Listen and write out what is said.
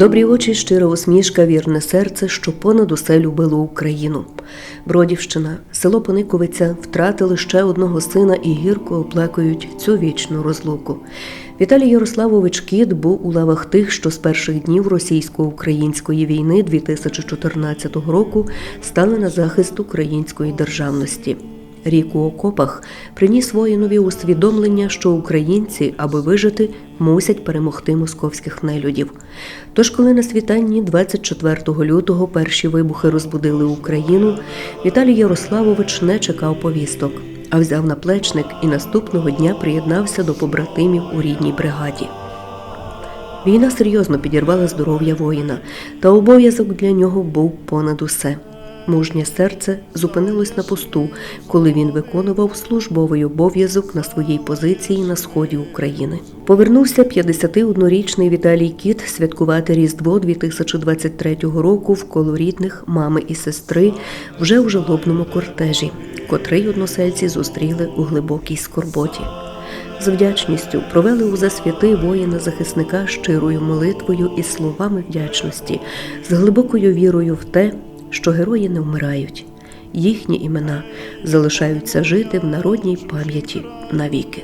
Добрі очі, щира усмішка, вірне серце, що понад усе любило Україну. Бродівщина, село Пониковиця втратили ще одного сина і гірко оплакують цю вічну розлуку. Віталій Ярославович Кіт був у лавах тих, що з перших днів російсько-української війни 2014 року стали на захист української державності. Рік у окопах приніс воїнові усвідомлення, що українці, аби вижити, мусять перемогти московських нелюдів. Тож, коли на світанні 24 лютого перші вибухи розбудили Україну, Віталій Ярославович не чекав повісток, а взяв наплечник і наступного дня приєднався до побратимів у рідній бригаді. Війна серйозно підірвала здоров'я воїна, та обов'язок для нього був понад усе. Мужнє серце зупинилось на посту, коли він виконував службовий обов'язок на своїй позиції на сході України. Повернувся 51-річний Віталій Кіт святкувати Різдво 2023 року в коло рідних мами і сестри вже в жалобному кортежі, котрий односельці зустріли у глибокій скорботі. З вдячністю провели у засвяти воїна-захисника щирою молитвою і словами вдячності, з глибокою вірою в те, що герої не вмирають, їхні імена залишаються жити в народній пам'яті навіки.